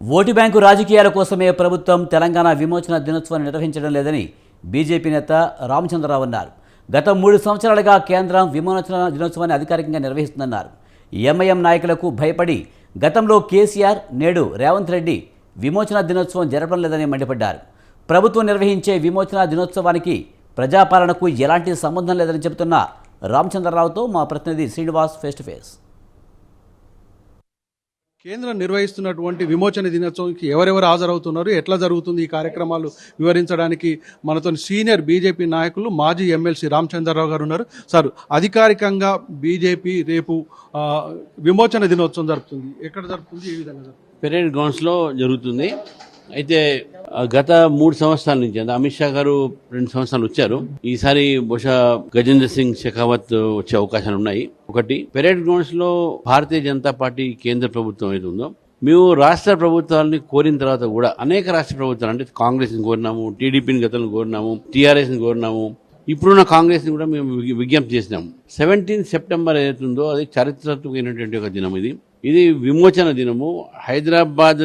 Vote bank రాజకీయాల కోసమే ప్రభుత్వం తెలంగాణ విమోచన దినోత్సవాన్ని నిర్వహించడం లేదని బీజేపీ నేత రామచంద్రరావు అన్నారు. గత మూడు సంవత్సరాలుగా కేంద్రం విమోచన దినోత్సవాన్ని అధికారికంగా నిర్వహిస్తుందన్నారు. ఎంఐఎం నాయకులకు భయపడి గతంలో కేసీఆర్ నేడు రేవంత్ రెడ్డి విమోచన దినోత్సవం జరపడం లేదని మండిపడ్డారు. ప్రభుత్వం నిర్వహించే విమోచన దినోత్సవానికి ప్రజాపాలనకు ఎలాంటి సంబంధం లేదని చెబుతున్న రామచంద్రరావుతో మా ప్రతినిధి శ్రీనివాస్ ఫేస్ టు ఫేస్ కేంద్రం నిర్వహిస్తున్నటువంటి విమోచన దినోత్సవంకి ఎవరెవరు హాజరవుతున్నారు? ఎట్లా జరుగుతుంది ఈ కార్యక్రమాలు? వివరించడానికి మనతో సీనియర్ బీజేపీ నాయకులు మాజీ ఎమ్మెల్సీ రామచంద్రరావు గారు ఉన్నారు. సార్ అధికారికంగా బీజేపీ రేపు విమోచన దినోత్సవం జరుపుతుంది. ఎక్కడ జరుపుతుంది? ఏ విధంగా పెరేడ్ గ్రౌండ్స్లో జరుగుతుంది. అయితే గత మూడు సంవత్సరాల నుంచి అంటే అమిత్ షా గారు రెండు సంవత్సరాలు వచ్చారు. ఈసారి బహుశా గజేంద్ర సింగ్ షెకావత్ వచ్చే అవకాశాలు ఉన్నాయి. ఒకటి పెరేడ్ గ్రౌండ్స్లో భారతీయ జనతా పార్టీ కేంద్ర ప్రభుత్వం ఏది ఉందో మేము రాష్ట్ర ప్రభుత్వాలని కోరిన తర్వాత కూడా అనేక రాష్ట్ర ప్రభుత్వాలు అంటే కాంగ్రెస్ని కోరినాము టీడీపీని గతంలో కోరినాము టీఆర్ఎస్ని కోరినాము ఇప్పుడున్న కాంగ్రెస్ని కూడా మేము విజ్ఞప్తి చేసినాం. సెవెంటీన్ సెప్టెంబర్ ఏదైతుందో అది చారిత్రాత్మకమైనటువంటి ఒక దినం ఇది. ఇది విమోచన దినము. హైదరాబాద్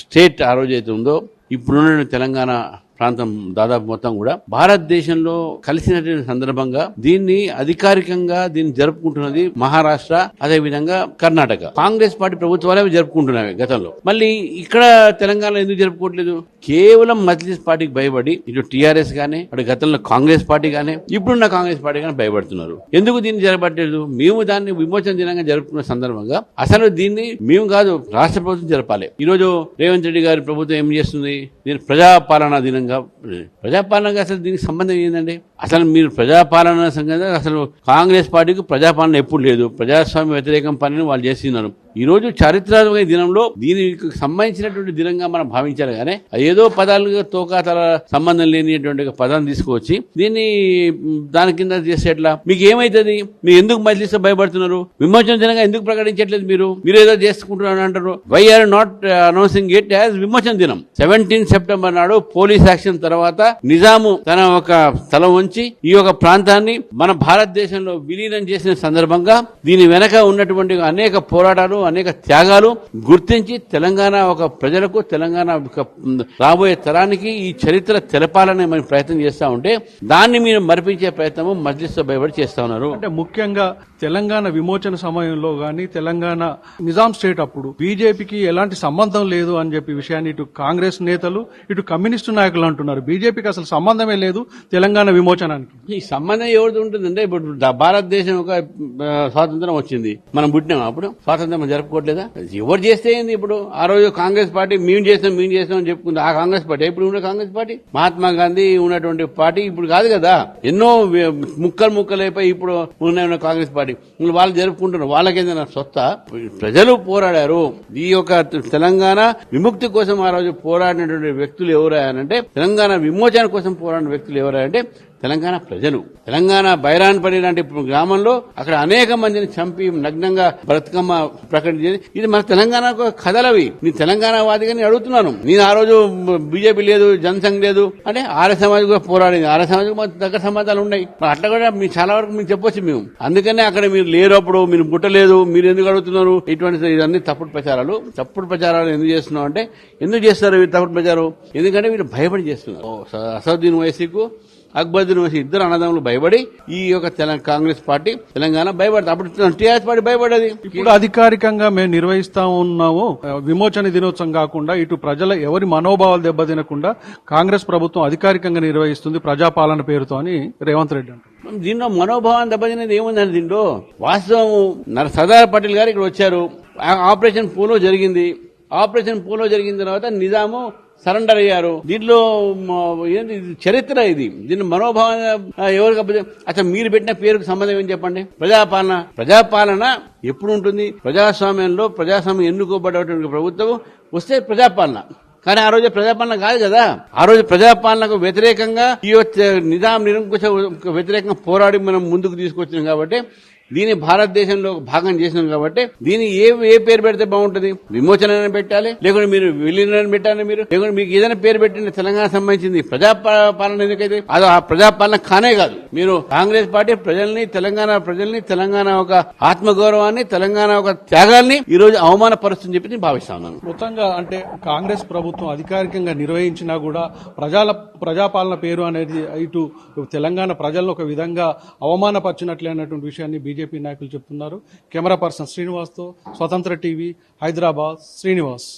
స్టేట్ ఆ రోజు అయితే ఉందో ఇప్పుడున్న తెలంగాణ ప్రాంతం దాదాపు మొత్తం కూడా. భారతదేశంలో కలిసినటువంటి సందర్భంగా దీన్ని అధికారికంగా దీన్ని జరుపుకుంటున్నది మహారాష్ట్ర అదే విధంగా కర్ణాటక. కాంగ్రెస్ పార్టీ ప్రభుత్వాలే జరుపుకుంటున్నాయి గతంలో. మళ్ళీ ఇక్కడ తెలంగాణ ఎందుకు జరుపుకోవట్లేదు? కేవలం మజ్లిస్ పార్టీకి భయపడి ఇటు టీఆర్ఎస్ గానే అటు గతంలో కాంగ్రెస్ పార్టీ గానే ఇప్పుడున్న కాంగ్రెస్ పార్టీ గానీ భయపడుతున్నారు. ఎందుకు దీన్ని జరపట్లేదు? మేము దాన్ని విమోచన దినంగా జరుపుకున్న సందర్భంగా అసలు దీన్ని మేము కాదు రాష్ట్ర ప్రభుత్వం జరపాలి. ఈ రోజు రేవంత్ రెడ్డి గారి ప్రభుత్వం ఏం చేస్తుంది? దీన్ని ప్రజాపాలనా విధంగా ప్రజాపాలనగా అసలు దీనికి సంబంధం ఏందండి? అసలు మీరు ప్రజాపాలన సంగతి అసలు కాంగ్రెస్ పార్టీకి ప్రజాపాలన ఎప్పుడు లేదు. ప్రజాస్వామ్య వ్యతిరేకం పనిని వాళ్ళు చేస్తున్నారు. ఈ రోజు చారిత్రాత్మక దినంలో దీనికి సంబంధించినటువంటి దినంగా మనం భావించాలి కానీ ఏదో పదాలుగా తోకాతల సంబంధం లేనిటువంటి పదాన్ని తీసుకువచ్చి దీన్ని దాని కింద చేసేట్లా మీకు ఏమైతుంది? మీరు ఎందుకు మజ్లిస్ భయపడుతున్నారు? విమోచన దినంగా ఎందుకు ప్రకటించట్లేదు మీరు? మీరు ఏదో చేసుకుంటున్నారు అంటారు. Why are not announcing it as విమోచన దినం? సెవెంటీన్ సెప్టెంబర్ నాడు పోలీస్ యాక్షన్ తర్వాత నిజాము తన ఒక స్థలం ఉంచి ఈ యొక్క ప్రాంతాన్ని మన భారతదేశంలో విలీనం చేసిన సందర్భంగా దీని వెనక ఉన్నటువంటి అనేక పోరాటాలు అనేక త్యాగాలు గుర్తించి తెలంగాణ ఒక ప్రజలకు తెలంగాణ రాబోయే తరానికి ఈ చరిత్ర తెలపాలనే మనం ప్రయత్నం చేస్తా ఉంటే దాన్ని మీరు మరిపించే ప్రయత్నము మజ్లిస్ భయపడి చేస్తా ఉన్నారు. అంటే ముఖ్యంగా తెలంగాణ విమోచన సమయంలో గాని తెలంగాణ నిజాం స్టేట్ అప్పుడు బీజేపీకి ఎలాంటి సంబంధం లేదు అని చెప్పి విషయాన్ని ఇటు కాంగ్రెస్ నేతలు ఇటు కమ్యూనిస్టు నాయకులు అంటున్నారు బీజేపీకి అసలు సంబంధమే లేదు తెలంగాణ విమోచనానికి. ఈ సంబంధం ఎవరిది ఉంటుందంటే ఇప్పుడు భారతదేశం ఒక స్వాతంత్రం వచ్చింది. మనం పుట్టినాం అప్పుడు. స్వాతంత్రం జరుపుకోవట్లేదా? ఎవరు చేస్తే ఏంది ఇప్పుడు? ఆ రోజు కాంగ్రెస్ పార్టీ మేము చేస్తాం మేము చేస్తాం అని చెప్పుకుంది. ఆ కాంగ్రెస్ పార్టీ ఇప్పుడు ఉన్న కాంగ్రెస్ పార్టీ? మహాత్మా గాంధీ ఉన్నటువంటి పార్టీ ఇప్పుడు కాదు కదా. ఎన్నో ముక్కలు ముక్కలు ఇప్పుడు ఉన్న కాంగ్రెస్ పార్టీ. వాళ్ళు జరుపుకుంటున్నారు. వాళ్ళకేదైనా సొత్త? ప్రజలు పోరాడారు. ఈ యొక్క తెలంగాణ విముక్తి కోసం ఆ రోజు పోరాడినటువంటి వ్యక్తులు ఎవరు అంటే తెలంగాణ విమోచన కోసం పోరాడిన వ్యక్తులు ఎవరంటే తెలంగాణ ప్రజలు. తెలంగాణ బైరాన్పల్లి లాంటి గ్రామంలో అక్కడ అనేక మందిని చంపి నగ్నంగా బ్రతుకమ్మ ప్రకటించేది ఇది మన తెలంగాణ కథలవి. నీ తెలంగాణ వాదిగా నేను అడుగుతున్నాను. నేను ఆ రోజు బీజేపీ లేదు జనసంఘ్ లేదు అంటే ఆర్య సమాజ్ కూడా పోరాడింది. ఆర్య సమాజ్ దగ్గర సంబంధాలు ఉన్నాయి. అట్లా కూడా మీ చాలా వరకు మీకు చెప్పొచ్చు మేము. అందుకనే అక్కడ మీరు లేరు అప్పుడు మీరు పుట్టలేదు మీరు ఎందుకు అడుగుతున్నారు? ఇటువంటి ఇవన్నీ తప్పుడు ప్రచారాలు. తప్పుడు ప్రచారాలు ఎందుకు చేస్తున్నాం అంటే ఎందుకు చేస్తారు మీరు తప్పుడు ప్రచారం? ఎందుకంటే మీరు భయపడి చేస్తున్నారు. అసదుద్దీన్ వైసీకు అక్బరుద్దీన్ వైసీ ఇద్దరు అన్నదమ్ములు భయపడి ఈ యొక్క తెలంగాణ కాంగ్రెస్ పార్టీ తెలంగాణ భయపడుతుంది అప్పుడు టీఆర్ఎస్ పార్టీ భయపడేది. ఇప్పుడు అధికారికంగా మేము నిర్వహిస్తా ఉన్నాము విమోచన దినోత్సవం కాకుండా ఇటు ప్రజల ఎవరి మనోభావాలు దెబ్బతినకుండా కాంగ్రెస్ ప్రభుత్వం అధికారికంగా నిర్వహిస్తుంది ప్రజాపాలన పేరుతో అని రేవంత్ రెడ్డి అంటారు దీనిలో మనోభావం దెబ్బతినేది ఏముందండి దీంట్లో వాస్తవం సర్దార్ పటేల్ గారు ఇక్కడ వచ్చారు. ఆపరేషన్ పూలో జరిగింది. ఆపరేషన్ పూలో జరిగిన తర్వాత నిజాము సరెండర్ అయ్యారు. దీంట్లో ఏంటి చరిత్ర ఇది. దీని మనోభావం ఆ, ఎవరికి అసలు మీరు పెట్టిన పేరుకు సంబంధం ఏం చెప్పండి? ప్రజాపాలన. ప్రజాపాలన ఎప్పుడు ఉంటుంది? ప్రజాస్వామ్యంలో ప్రజాస్వామ్యం ఎన్నుకోబడేటువంటి ప్రభుత్వం వస్తే ప్రజాపాలన. కానీ ఆ రోజు ప్రజాపాలన కాదు కదా. ఆ రోజు ప్రజాపాలనకు వ్యతిరేకంగా ఈ నిజాం నిరంకుశ వ్యతిరేకంగా పోరాడి మనం ముందుకు తీసుకొచ్చినాం కాబట్టి దీన్ని భారతదేశంలో భాగం చేసినాం కాబట్టి దీన్ని ఏ ఏ పేరు పెడితే బాగుంటుంది? విమోచన పెట్టాలి లేకుంటే మీరు విలీనం పెట్టాలి మీరు లేకుంటే మీకు ఏదైనా పేరు పెట్టిన తెలంగాణ సంబంధించింది ప్రజా పాలన ఎందుకైతే? అది ఆ ప్రజాపాలన కానే కాదు. మీరు కాంగ్రెస్ పార్టీ ప్రజల్ని తెలంగాణ ప్రజల్ని తెలంగాణ ఒక ఆత్మగౌరవాన్ని తెలంగాణ ఒక త్యాగాల్ని ఈ రోజు అవమానపరుస్తుందని చెప్పి నేను భావిస్తా మొత్తంగా అంటే కాంగ్రెస్ ప్రభుత్వం అధికారికంగా నిర్వహించినా కూడా ప్రజల ప్రజాపాలన పేరు అనేది ఇటు తెలంగాణ ప్రజలను ఒక విధంగా అవమానపరిచినట్లే అన్నటువంటి విషయాన్ని బీజేపీ నాయకులు చెప్తున్నారు. కెమెరా పర్సన్ శ్రీనివాస్తో స్వతంత్ర టీవీ హైదరాబాద్ శ్రీనివాస్.